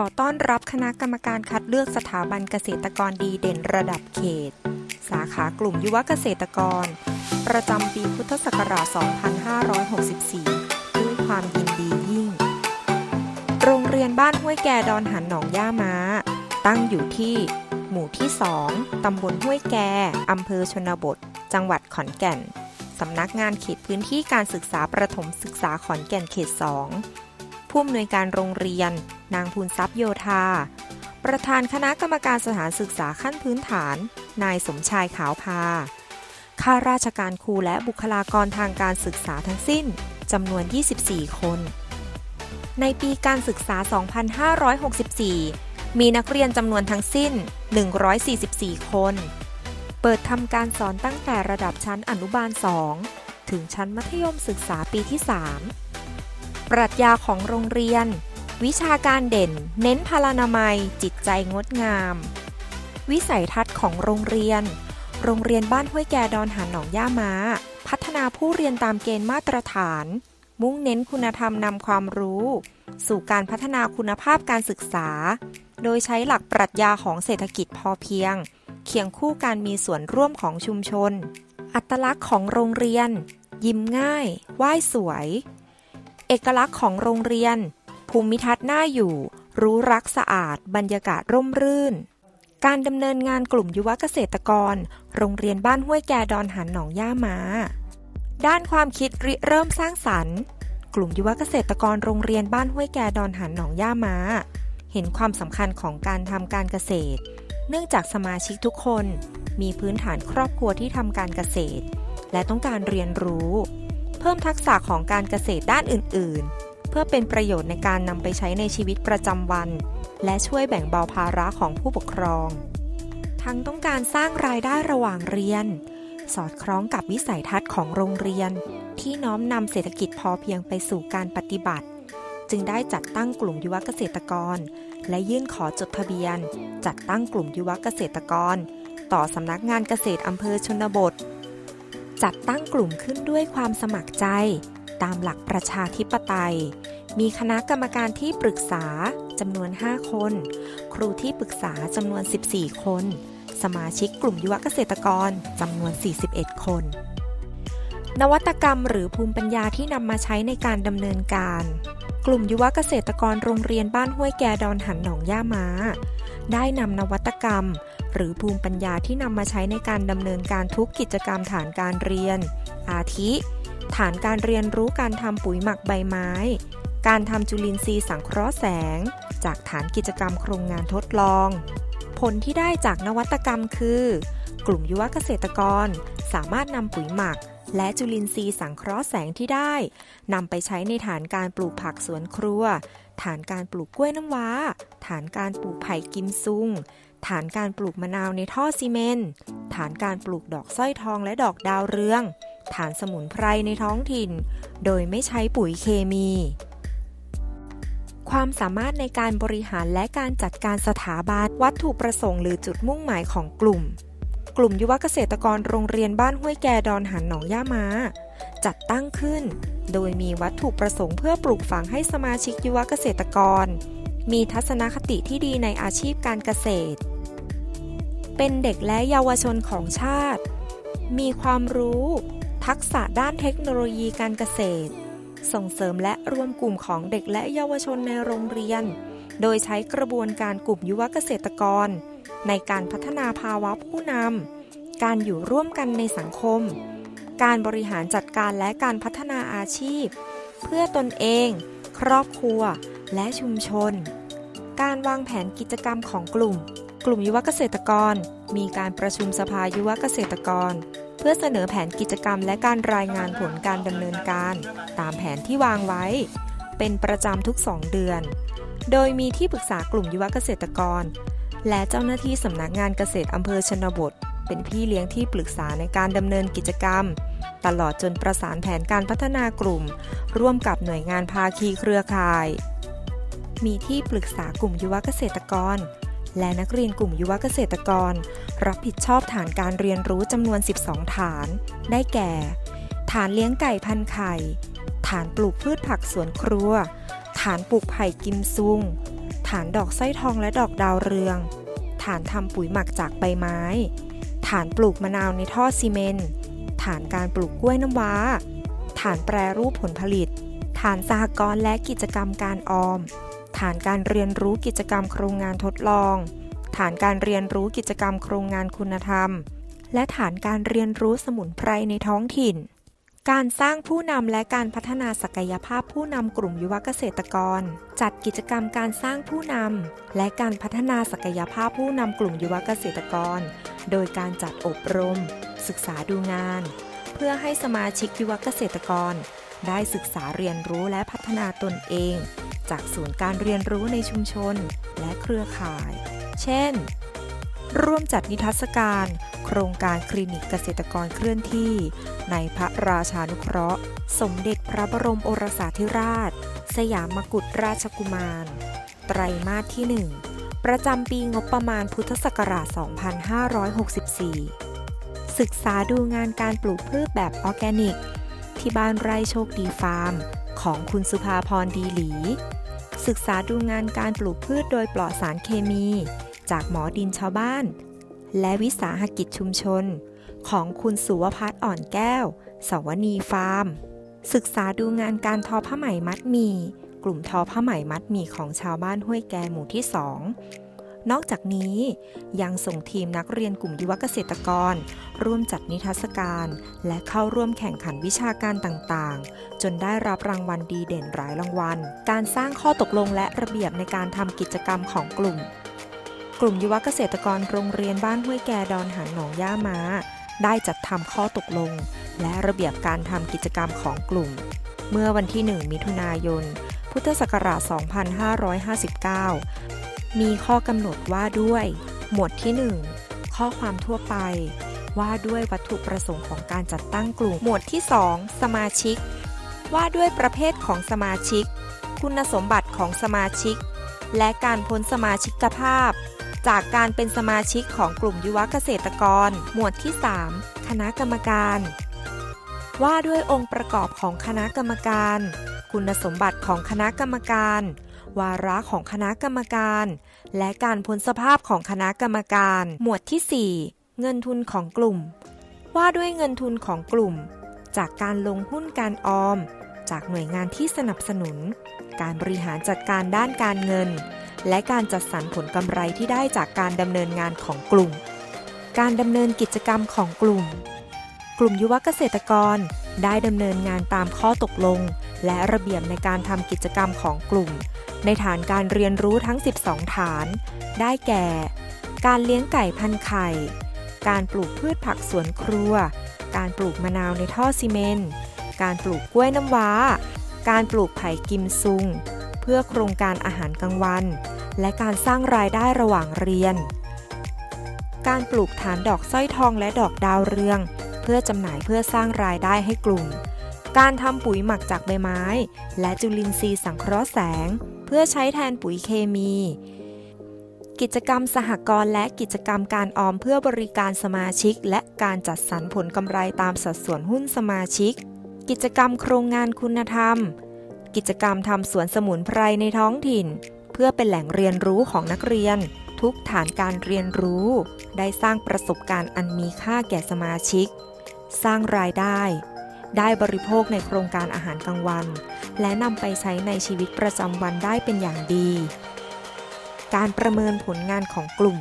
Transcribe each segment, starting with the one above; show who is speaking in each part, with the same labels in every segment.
Speaker 1: ขอต้อนรับคณะกรรมการคัดเลือกสถาบันเกษตรกรดีเด่นระดับเขต สาขากลุ่มยุวเกษตรกร ประจำปีพุทธศักราช 2564 ด้วยความยินดียิ่ง โรงเรียนบ้านห้วยแกดอนหันหนองย่าม้า ตั้งอยู่ที่ หมู่ที่ 2 ตำบลห้วยแก อำเภอชนบท จังหวัดขอนแก่น สำนักงานเขตพื้นที่การศึกษาประถมศึกษาขอนแก่นเขต 2 ผู้อำนวยการโรงเรียน นางภูนทรัพย์โยธา ประธานคณะกรรมการสถานศึกษาขั้นพื้นฐาน นายสมชายขาวพา ข้าราชการครูและบุคลากรทางการศึกษาทั้งสิ้นจำนวน 24 คน ในปีการศึกษา 2564 มีนักเรียนจำนวนทั้งสิ้น 144 คน เปิดทำการสอนตั้งแต่ระดับชั้นอนุบาล 2 ถึงชั้นมัธยมศึกษาปีที่ 3 ปรัชญาของโรงเรียน วิชาการเด่น เน้นพลานามัย จิตใจงดงาม วิสัยทัศน์ของโรงเรียน โรงเรียนบ้านห้วยแกดอนหานหนองย่าม้า พัฒนาผู้เรียนตามเกณฑ์มาตรฐาน มุ่งเน้นคุณธรรมนำความรู้ สู่การพัฒนาคุณภาพการศึกษา โดยใช้หลักปรัชญาของเศรษฐกิจพอเพียง เคียงคู่การมีส่วนร่วมของชุมชน อัตลักษณ์ของโรงเรียน ยิ้มง่าย ไหว้สวย เอกลักษณ์ของโรงเรียน ภูมิทัศน์น่าอยู่ รู้รักสะอาด บรรยากาศร่มรื่น การดำเนินงานกลุ่มยุวเกษตรกร โรงเรียนบ้านห้วยแกดอนหันหนองย่ามา ด้านความคิดริเริ่มสร้างสรรค์ กลุ่มยุวเกษตรกรโรงเรียนบ้านห้วยแกดอนหันหนองย่ามา เห็นความสำคัญของการทำการเกษตร เนื่องจากสมาชิกทุกคน มีพื้นฐานครอบครัวที่ทำการเกษตร และต้องการเรียนรู้ เพิ่มทักษะของการเกษตรด้านอื่น ๆ พื่อเป็นประโยชน์ในการนำไปใช้ในชีวิตประจำวัน และช่วยแบ่งเบาภาระของผู้ปกครอง ทั้งต้องการสร้างรายได้ระหว่างเรียน สอดคล้องกับวิสัยทัศน์ของโรงเรียน ที่น้อมนำเศรษฐกิจพอเพียงไปสู่การปฏิบัติ จึงได้จัดตั้งกลุ่มยุวเกษตรกร และยื่นขอจดทะเบียน จัดตั้งกลุ่มยุวเกษตรกร ต่อสำนักงานเกษตรอำเภอชนบท จัดตั้งกลุ่มขึ้นด้วยความสมัครใจ ตามหลักประชาธิปไตย มีคณะกรรมการที่ปรึกษาจำนวน 5 คน ครูที่ปรึกษาจำนวน 14 คน สมาชิกกลุ่มยุวเกษตรกรจำนวน 41 คน นวัตกรรมหรือภูมิปัญญาที่นำมาใช้ในการดำเนินการ กลุ่มยุวเกษตรกรโรงเรียนบ้านห้วยแกดอนหันหนองย่าม้า ได้นำนวัตกรรม หรือภูมิปัญญาที่นำมาใช้ในการดำเนินการทุกกิจกรรมฐานการเรียน อาทิ ฐานการเรียนรู้การทำปุ๋ยหมักใบไม้ การทำจุลินทรีย์สังเคราะห์แสง จากฐานกิจกรรมโครงงานทดลอง ผลที่ได้จากนวัตกรรมคือ กลุ่มยุวเกษตรกร สามารถนำปุ๋ยหมัก และจุลินทรีย์สังเคราะห์แสงที่ได้นำไปใช้ในฐานการปลูกผักสวนครัว ฐานการปลูกกล้วยน้ำว้า ฐานการปลูกไผ่กิมซุงฐานการปลูกมะนาวในท่อซีเมนต์ ฐานการปลูกดอกสร้อยทองและดอกดาวเรือง ฐานสมุนไพรในท้องถิ่น โดยไม่ใช้ปุ๋ยเคมี ความสามารถในการบริหารและการจัดการสถาบันวัตถุประสงค์หรือจุดมุ่งหมายของกลุ่ม กลุ่มยุวเกษตรกรโรงเรียนบ้านห้วยแกดอนหันหนองย่าม้า จัดตั้งขึ้น โดยมีวัตถุประสงค์เพื่อปลูกฝังให้สมาชิกยุวเกษตรกร มีทัศนคติที่ดีในอาชีพการเกษตร เป็นเด็กและเยาวชนของชาติมีความรู้ ทักษะด้านเทคโนโลยีการเกษตร ส่งเสริมและรวมกลุ่มของเด็กและเยาวชนในโรงเรียน โดยใช้กระบวนการกลุ่มยุวเกษตรกร ในการพัฒนาภาวะผู้นำการอยู่ร่วมกันในสังคม การบริหารจัดการและการพัฒนาอาชีพ เพื่อตนเอง ครอบครัว และชุมชน การวางแผนกิจกรรมของกลุ่ม กลุ่มยุวเกษตรกร มีการประชุมสภายุวเกษตรกร เพื่อเสนอแผนกิจกรรมและการรายงานผลการดำเนินการ ตามแผนที่วางไว้ เป็นประจำทุก 2 เดือน โดยมีที่ปรึกษากลุ่มยุวเกษตรกร และเจ้าหน้าที่สำนักงานเกษตรอำเภอชนบท เป็นพี่เลี้ยงที่ปรึกษาในการดำเนินกิจกรรม ตลอดจนประสานแผนการพัฒนากลุ่ม ร่วมกับหน่วยงานภาคีเครือข่าย มีที่ปรึกษากลุ่มยุวเกษตรกร และนักเรียนกลุ่มยุวเกษตรกร รับผิดชอบฐานการเรียนรู้จำนวน 12 ฐาน ได้แก่ ฐานเลี้ยงไก่พันไข่ ฐานปลูกพืชผักสวนครัว ฐานปลูกไผ่กิมซุง ฐานดอกสร้อยทองและดอกดาวเรือง ฐานทำปุ๋ยหมักจากใบไม้ ฐานปลูกมะนาวในท่อซีเมนต์ ฐานการปลูกกล้วยน้ำว้า ฐานแปรรูปผลผลิต ฐานสหกรณ์และกิจกรรมการออม ฐานการเรียนรู้กิจกรรมโครงงานทดลอง ฐานการเรียนรู้กิจกรรมโครงงานคุณธรรม และฐานการเรียนรู้สมุนไพรในท้องถิ่น การสร้างผู้นำและการพัฒนาศักยภาพผู้นำกลุ่มยุวเกษตรกร จัดกิจกรรมการสร้างผู้นำและการพัฒนาศักยภาพผู้นำกลุ่มยุวเกษตรกร โดยการจัดอบรม ศึกษาดูงาน เพื่อให้สมาชิกยุวเกษตรกร ได้ศึกษาเรียนรู้และพัฒนาตนเอง จากศูนย์การเรียนรู้ในชุมชนและเครือข่าย เช่น ร่วมจัดนิทรรศการ โครงการคลินิกเกษตรกรเคลื่อนที่ ในพระราชานุเคราะห์ สมเด็จพระบรมโอรสาธิราช สยามกุฎราชกุมาร ไตรมาสที่ 1 ประจำปีงบประมาณพุทธศักราช 2564 ศึกษาดูงานการปลูกพืชแบบออร์แกนิก ที่บ้านไร่โชคดีฟาร์มของคุณสุภาพรดีหลี ศึกษาดูงานการปลูกพืชโดยปลอดสารเคมี จากหมอดินชาวบ้าน และวิสาหกิจชุมชน ของคุณสุวพัฒน์อ่อนแก้ว สวนีฟาร์ม ศึกษาดูงานการทอผ้าไหมมัดมี กลุ่มทอผ้าไหมมัดมีของชาวบ้านห้วยแกหมู่ที่2 นอกจากนี้ยังส่งทีมนักเรียนกลุ่มยุวเกษตรกร ร่วมจัดนิทรรศการ และเข้าร่วมแข่งขันวิชาการต่างๆ จนได้รับรางวัลดีเด่นหลายรางวัล การสร้างข้อตกลงและระเบียบในการทำกิจกรรมของกลุ่ม กลุ่มยุวเกษตรกรโรงเรียนบ้านห้วยแกดอนหางหนองย่าม้า ได้จัดทำข้อตกลง และระเบียบการทำกิจกรรมของกลุ่ม เมื่อวันที่ 1 มิถุนายน พุทธศักราช 2559 มีข้อกำหนดว่าด้วย หมวดที่ 1 ข้อความทั่วไป ว่าด้วยวัตถุประสงค์ของการจัดตั้งกลุ่ม หมวดที่ 2 สมาชิก ว่าด้วยประเภทของสมาชิก คุณสมบัติของสมาชิก และการพ้นสมาชิกภาพ จากการเป็นสมาชิกของกลุ่มยุวเกษตรกร หมวดที่ 3 คณะกรรมการ ว่าด้วยองค์ประกอบของคณะกรรมการ คุณสมบัติของคณะกรรมการ วาระของคณะกรรมการ และการพ้นสภาพของคณะกรรมการ หมวดที่ 4 เงินทุนของกลุ่ม ว่าด้วยเงินทุนของกลุ่ม จากการลงหุ้นการออม จากหน่วยงานที่สนับสนุน การบริหารจัดการด้านการเงิน และการจัดสรรผลกำไรที่ได้จากการดำเนินงานของกลุ่ม การดำเนินกิจกรรมของกลุ่ม กลุ่มยุวเกษตรกรได้ดำเนินงานตามข้อตกลงและระเบียบในการทำกิจกรรมของกลุ่ม ในฐานการเรียนรู้ทั้ง 12 ฐาน ได้แก่ การเลี้ยงไก่พันไข่ การปลูกพืชผักสวนครัว การปลูกมะนาวในท่อซีเมนต์ การปลูกกล้วยน้ำว้า การปลูกไผ่กิมซุง เพื่อโครงการอาหารกลางวัน และการสร้างรายได้ระหว่างเรียน การปลูกฐานดอกสร้อยทองและดอกดาวเรือง เพื่อจำหน่ายเพื่อสร้างรายได้ให้กลุ่มการทำปุ๋ยหมักจากใบไม้ และจุลินทรีย์สังเคราะห์แสง เพื่อใช้แทนปุ๋ยเคมี กิจกรรมสหกรณ์และกิจกรรมการออมเพื่อบริการสมาชิก และการจัดสรรผลกำไรตามสัดส่วนหุ้นสมาชิก กิจกรรมโครงงานคุณธรรม กิจกรรมทำสวนสมุนไพรในท้องถิ่น เพื่อเป็นแหล่งเรียนรู้ของนักเรียน ทุกฐานการเรียนรู้ ได้สร้างประสบการณ์อันมีค่าแก่สมาชิก สร้างรายได้ ได้บริโภคในโครงการอาหารกลางวัน และนำไปใช้ในชีวิตประจำวันได้เป็นอย่างดี การประเมินผลงานของกลุ่ม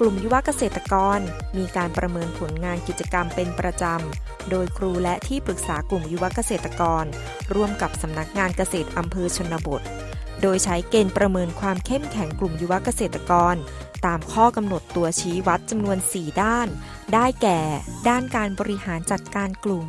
Speaker 1: กลุ่มยุวเกษตรกร มีการประเมินผลงานกิจกรรมเป็นประจำ โดยครูและที่ปรึกษากลุ่มยุวเกษตรกร ร่วมกับสำนักงานเกษตรอำเภอชนบท โดยใช้เกณฑ์ประเมินความเข้มแข็งกลุ่มยุวเกษตรกรตามข้อกำหนดตัวชี้วัดจำนวน 4 ด้าน ได้แก่ ด้านการบริหารจัดการกลุ่ม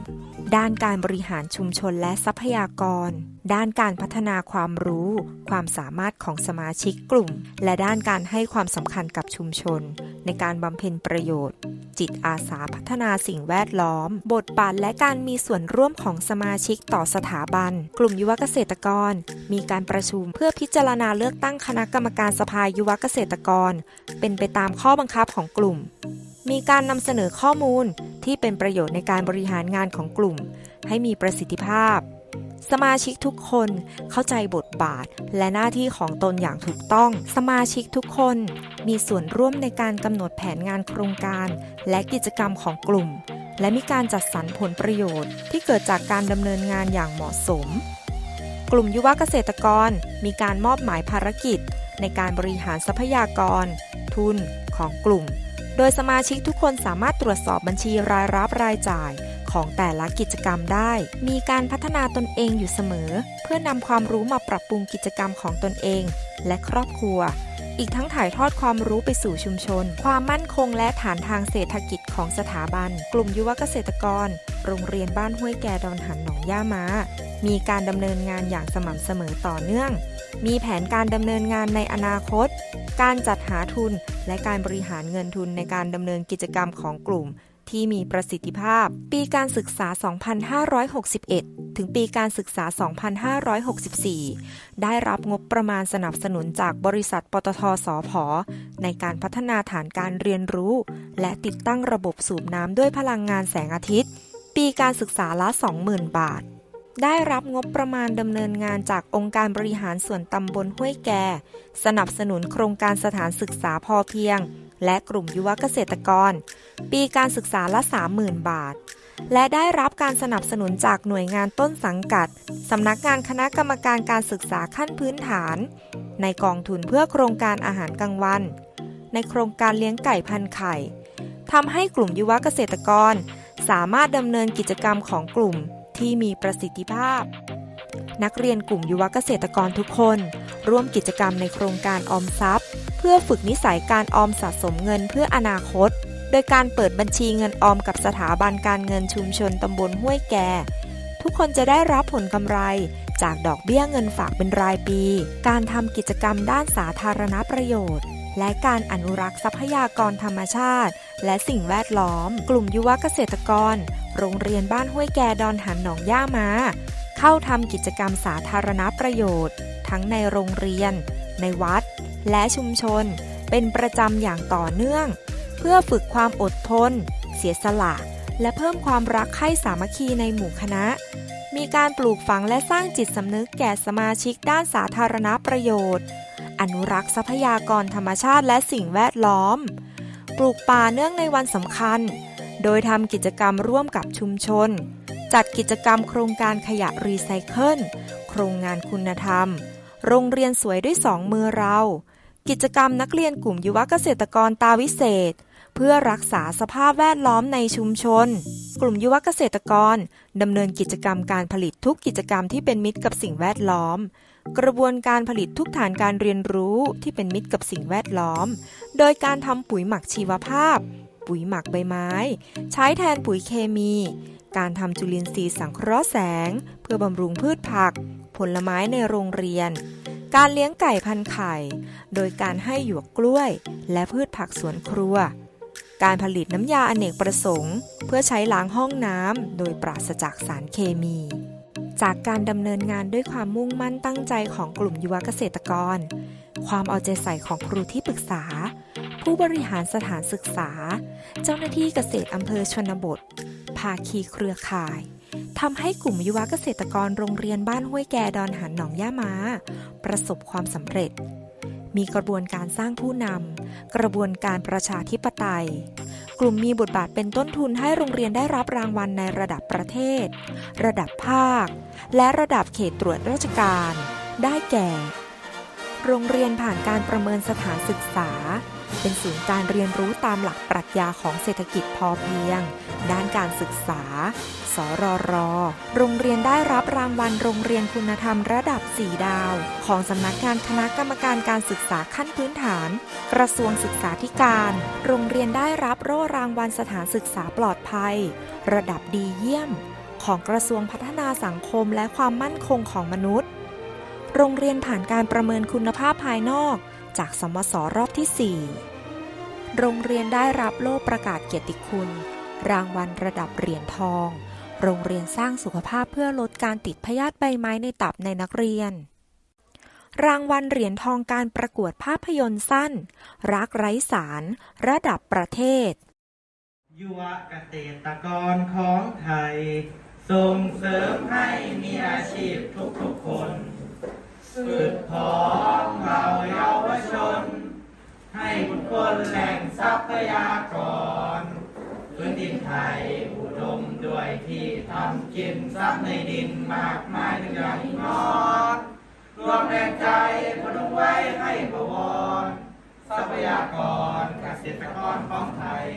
Speaker 1: ด้านการบริหารชุมชนและทรัพยากร ด้านการพัฒนาความรู้ ความสามารถของสมาชิกกลุ่ม และด้านการให้ความสำคัญกับชุมชน ในการบำเพ็ญประโยชน์ จิตอาสาพัฒนาสิ่งแวดล้อม บทบาทและการมีส่วนร่วมของสมาชิกต่อสถาบัน กลุ่มยุวเกษตรกร มีการประชุมเพื่อพิจารณาเลือกตั้งคณะกรรมการสภายุวเกษตรกร เป็นไปตามข้อบังคับของกลุ่มมีการนำเสนอข้อมูล ที่เป็นประโยชน์ในการบริหารงานของกลุ่ม ให้มีประสิทธิภาพ สมาชิกทุกคนเข้าใจบทบาทและหน้าที่ของตนอย่างถูกต้อง สมาชิกทุกคนมีส่วนร่วมในการกำหนดแผนงานโครงการ และกิจกรรมของกลุ่ม และมีการจัดสรรผลประโยชน์ ที่เกิดจากการดำเนินงานอย่างเหมาะสม กลุ่มยุวเกษตรกรมีการมอบหมายภารกิจ ในการบริหารทรัพยากร ทุนของกลุ่ม โดยสมาชิกทุกคนสามารถตรวจสอบบัญชีรายรับรายจ่ายของแต่ละกิจกรรมได้ มีการพัฒนาตนเองอยู่เสมอ เพื่อนำความรู้มาปรับปรุงกิจกรรมของตนเอง และครอบครัว อีกทั้งถ่ายทอดความรู้ไปสู่ชุมชน ความมั่นคงและฐานทางเศรษฐกิจของสถาบัน กลุ่มยุวเกษตรกร โรงเรียนบ้านห้วยแกดอนหันหนองย่าม้า มีการดำเนินงานอย่างสม่ำเสมอต่อเนื่อง มีแผนการดำเนินงานในอนาคต การจัดหาทุน และการบริหารเงินทุนในการดำเนินกิจกรรมของกลุ่ม ที่มีประสิทธิภาพ ปีการศึกษา 2561 ถึงปีการศึกษา 2564 ได้รับงบประมาณสนับสนุนจากบริษัทปตทสพในการพัฒนาฐานการเรียนรู้ และติดตั้งระบบสูบน้ำด้วยพลังงานแสงอาทิตย์ ปีการศึกษาละ 20,000 บาท ได้รับงบประมาณดำเนินงานจากองค์การบริหารส่วนตำบลห้วยแก่ สนับสนุนโครงการสถานศึกษาพอเพียง และกลุ่มยุวเกษตรกร ปีการศึกษาละ 30,000 บาท และได้รับการสนับสนุนจากหน่วยงานต้นสังกัด สำนักงานคณะกรรมการการศึกษาขั้นพื้นฐาน ในกองทุนเพื่อโครงการอาหารกลางวัน ในโครงการเลี้ยงไก่พันไข่ทำให้กลุ่มยุวเกษตรกร สามารถดำเนินกิจกรรมของกลุ่ม ที่มีประสิทธิภาพ นักเรียนกลุ่มยุวเกษตรกรทุกคน ร่วมกิจกรรมในโครงการออมทรัพย์ เพื่อฝึกนิสัยการออมสะสมเงินเพื่ออนาคต โดยการเปิดบัญชีเงินออมกับสถาบันการเงินชุมชนตำบลห้วยแก่ทุกคนจะได้รับผลกำไรจากดอกเบี้ยเงินฝากเป็นรายปี การทำกิจกรรมด้านสาธารณประโยชน์ และการอนุรักษ์ทรัพยากรธรรมชาติ และสิ่งแวดล้อม กลุ่มยุวเกษตรกร โรงเรียนบ้านห้วยแกดอนหันหนองย่ามา เข้าทำกิจกรรมสาธารณประโยชน์ ทั้งในโรงเรียน ในวัด และชุมชน เป็นประจำอย่างต่อเนื่อง เพื่อฝึกความอดทน เสียสละ และเพิ่มความรักใคร่สามัคคีในหมู่คณะ มีการปลูกฝังและสร้างจิตสำนึกแก่สมาชิกด้านสาธารณประโยชน์ อนุรักษ์ทรัพยากรธรรมชาติและสิ่งแวดล้อม ปลูกป่าเนื่องในวันสำคัญ โดยทำกิจกรรมร่วมกับชุมชน จัดกิจกรรมโครงการขยะรีไซเคิล โครงงานคุณธรรม โรงเรียนสวยด้วยสองมือเรา กิจกรรมนักเรียนกลุ่มยุวเกษตรกรตาวิเศษ เพื่อรักษาสภาพแวดล้อมในชุมชน กลุ่มยุวเกษตรกรดำเนินกิจกรรมการผลิตทุกกิจกรรมที่เป็นมิตรกับสิ่งแวดล้อมกระบวนการผลิตทุกฐานการเรียนรู้ที่เป็นมิตรกับสิ่งแวดล้อม โดยการทำปุ๋ยหมักชีวภาพ ปุ๋ยหมักใบไม้ ใช้แทนปุ๋ยเคมี การทำจุลินทรีย์สังเคราะห์แสง เพื่อบำรุงพืชผัก ผลไม้ในโรงเรียน การเลี้ยงไก่พันไข่ โดยการให้หยวกกล้วย และพืชผักสวนครัว การผลิตน้ำยาอเนกประสงค์ เพื่อใช้ล้างห้องน้ำโดยปราศจากสารเคมีจากการดำเนินงานด้วยความมุ่งมั่นตั้งใจของกลุ่มยุวเกษตรกร ความเอาใจใส่ของครูที่ปรึกษา ผู้บริหารสถานศึกษา เจ้าหน้าที่เกษตรอำเภอชนบท ภาคีเครือข่ายทำให้กลุ่มยุวเกษตรกรโรงเรียนบ้านห้วยแกดอนหันหนองย่ามาประสบความสำเร็จ มีกระบวนการสร้างผู้นำกระบวนการประชาธิปไตย กลุ่มมีบทบาทเป็นต้นทุนให้โรงเรียนได้รับรางวัลในระดับประเทศ ระดับภาค และระดับเขตตรวจราชการ ได้แก่ โรงเรียนผ่านการประเมินสถานศึกษา เป็นศูนย์การเรียนรู้ตามหลักปรัชญาของเศรษฐกิจพอเพียง ด้านการศึกษา สรรโรงเรียนได้รับรางวัลโรงเรียนคุณธรรมระดับ 4 ดาว ของสำนักงานคณะกรรมการการศึกษาขั้นพื้นฐาน กระทรวงศึกษาธิการ โรงเรียนได้รับโล่รางวัลสถานศึกษาปลอดภัย ระดับดีเยี่ยม ของกระทรวงพัฒนาสังคมและความมั่นคงของมนุษย์ โรงเรียนผ่านการประเมินคุณภาพภายนอก จากสมสรอบที่ 4 โรงเรียนได้รับโล่ประกาศเกียรติคุณ รางวัลระดับเหรียญทอง โรงเรียนสร้างสุขภาพเพื่อลดการติดพยาธิใบไม้ในตับในนักเรียน รางวัลเหรียญทองการประกวดภาพยนตร์สั้น รักไร้สาร ระดับประเทศ
Speaker 2: ยุวเกษตรกรของไทยสส่งเสริมให้มีอาชีพทุกๆคน ฝึกพร้อมเราเยาวชน ให้บุคคลแหล่งทรัพยากร พื้นดินไทยอุดมด้วยที่ทำกินทรัพย์ในดินมากมายถึงอย่างนอนรวมแรงใจพนมไว้ให้ประวร ทรัพยากรเกษตรกรของไทย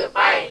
Speaker 2: goodbye.